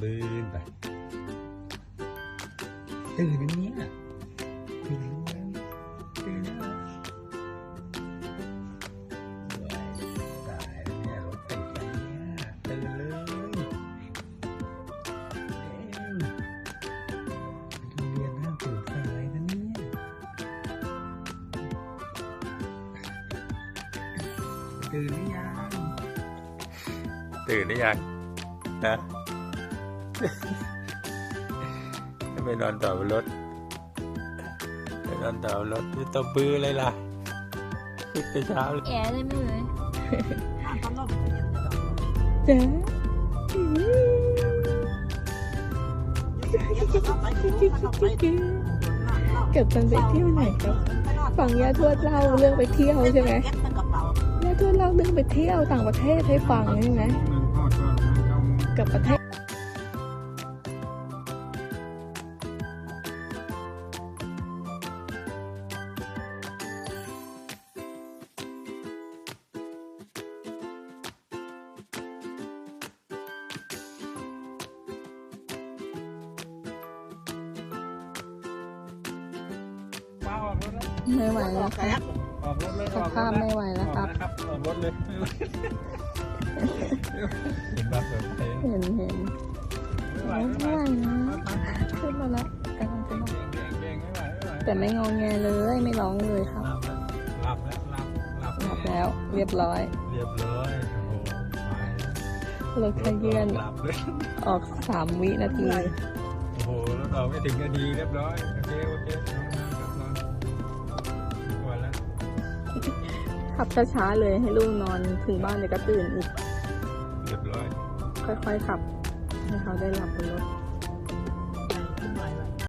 บืนไปตื่นอย่างเนี้ยตื่นแล้วตื่นแล้วตายแล้วเนี่ยรถติดแล้วเนี่ยตื่นเลยเร็วโรงเรียนห้ามตื่นสายนะเนี่ยตื่นหรือยังตื่นหรือยังนะ ไปนอนต่อบนรถไปนอนต่อบนรถไม่ต้องบื้อเลยล่ะขึ้นแต่เช้าเลยแอร์ได้ไหมเลยจ้ากับกันไปเที่ยวไหนครับฟังย่าทวดเล่าเรื่องไปเที่ยวใช่ไหมย่าทวดเล่าเรื่องไปเที่ยวต่างประเทศให้ฟังใช่ไหมกับประเทศ ป้าออกรถแล้วไม่ไหวแล้วครับออกรถเลยสภาพไม่ไหวแล้วครับออกรถเลยเห็นบ้าเสริมเพลงเห็นเห็นไม่ไหวไม่ไม่ไหไหววนะขึ้นมาแล้วกำลังจะมาเก่งเก่งไม่ไหวไม่ไหวแต่ไม่งอแงเลยไม่ร้องเลยครับหลับแล้วหลับหลับหลับแล้ว เรียบร้อย เรียบร้อยโอ้โหไปรถขยื่นหลับเลยออกสามวินาที โอ้โหรถออกไม่ถึงนาทีเรียบร้อย โอเค โอเค ขับช้าๆเลยให้ลูกนอนถึงบ้านเดี๋ยก็ตื่นอีก เรียบร้อย ค่อยๆขับ ให้เขาได้หลับบนรถ